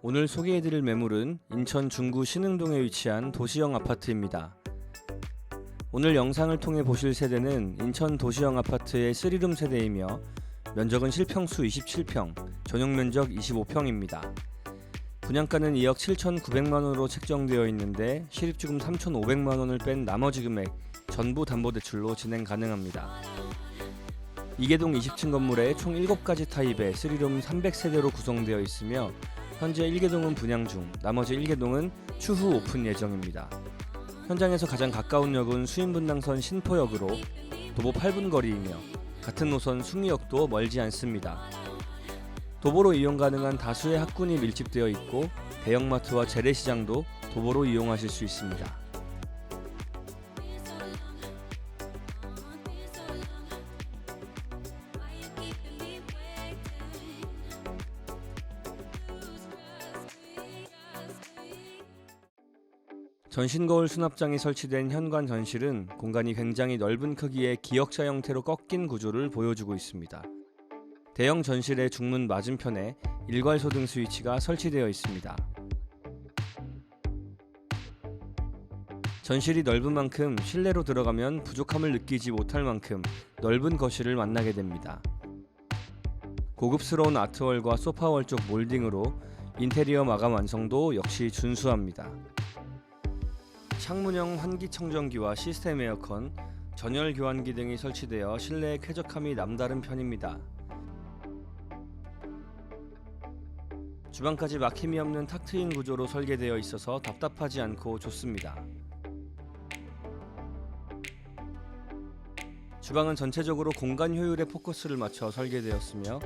오늘 소개해드릴 매물은 인천 중구 신흥동에 위치한 도시형 아파트입니다. 오늘 영상을 통해 보실 세대는 인천 도시형 아파트의 3룸 세대이며 면적은 실평수 27평, 전용 면적 25평입니다. 분양가는 2억 7,900만원으로 책정되어 있는데 실입주금 3,500만원을 뺀 나머지 금액 전부 담보대출로 진행 가능합니다. 이계동 20층 건물에 총 7가지 타입의 3룸 300세대로 구성되어 있으며 현재 1개동은 분양 중, 나머지 1개동은 추후 오픈 예정입니다. 현장에서 가장 가까운 역은 수인분당선 신포역으로 도보 8분 거리이며 같은 노선 숭이역도 멀지 않습니다. 도보로 이용 가능한 다수의 학군이 밀집되어 있고 대형마트와 재래시장도 도보로 이용하실 수 있습니다. 전신거울 수납장이 설치된 현관 전실은 공간이 굉장히 넓은 크기의 기역자 형태로 꺾인 구조를 보여주고 있습니다. 대형 전실의 중문 맞은편에 일괄소 등 스위치가 설치되어 있습니다. 전실이 넓은 만큼 실내로 들어가면 부족함을 느끼지 못할 만큼 넓은 거실을 만나게 됩니다. 고급스러운 아트월과 소파월 쪽 몰딩으로 인테리어 마감 완성도 역시 준수합니다. 창문형 환기청정기와 시스템 에어컨, 전열 교환기 등이 설치되어 실내의 쾌적함이 남다른 편입니다. 주방까지 막힘이 없는 탁 트인 구조로 설계되어 있어서 답답하지 않고 좋습니다. 주방은 전체적으로 공간 효율에 포커스를 맞춰 설계되었으며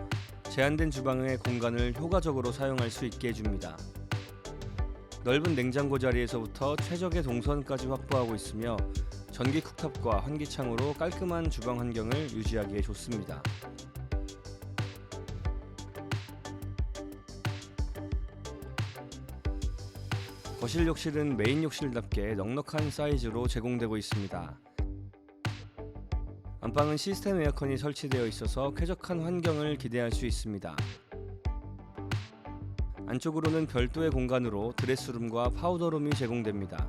제한된 주방의 공간을 효과적으로 사용할 수 있게 해줍니다. 넓은 냉장고 자리에서부터 최적의 동선까지 확보하고 있으며 전기 쿡탑과 환기창으로 깔끔한 주방 환경을 유지하기에 좋습니다. 거실 욕실은 메인 욕실답게 넉넉한 사이즈로 제공되고 있습니다. 안방은 시스템 에어컨이 설치되어 있어서 쾌적한 환경을 기대할 수 있습니다. 안쪽으로는 별도의 공간으로 드레스룸과 파우더룸이 제공됩니다.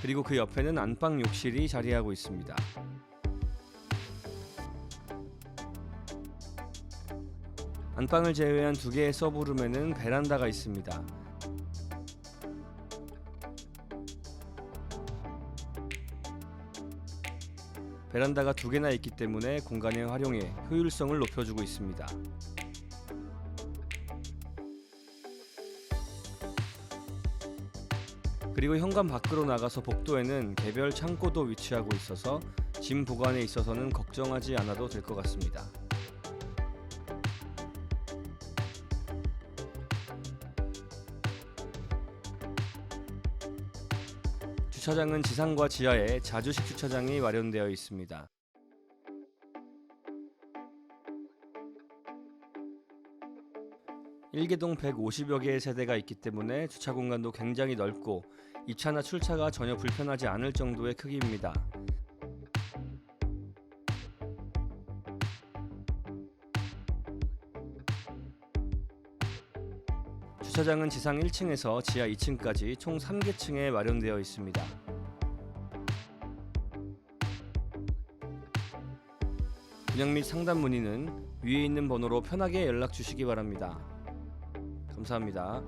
그리고 그 옆에는 안방 욕실이 자리하고 있습니다. 안방을 제외한 두 개의 서브룸에는 베란다가 있습니다. 베란다가 두 개나 있기 때문에 공간의 활용에 효율성을 높여주고 있습니다. 그리고 현관 밖으로 나가서 복도에는 개별 창고도 위치하고 있어서 짐 보관에 있어서는 걱정하지 않아도 될 것 같습니다. 주차장은 지상과 지하에 자주식 주차장이 마련되어 있습니다. 일개동 150여 개의 세대가 있기 때문에 주차 공간도 굉장히 넓고 입차나 출차가 전혀 불편하지 않을 정도의 크기입니다. 주차장은 지상 1층에서 지하 2층까지 총 3개층에 마련되어 있습니다. 분양 및 상담 문의는 위에 있는 번호로 편하게 연락 주시기 바랍니다. 감사합니다.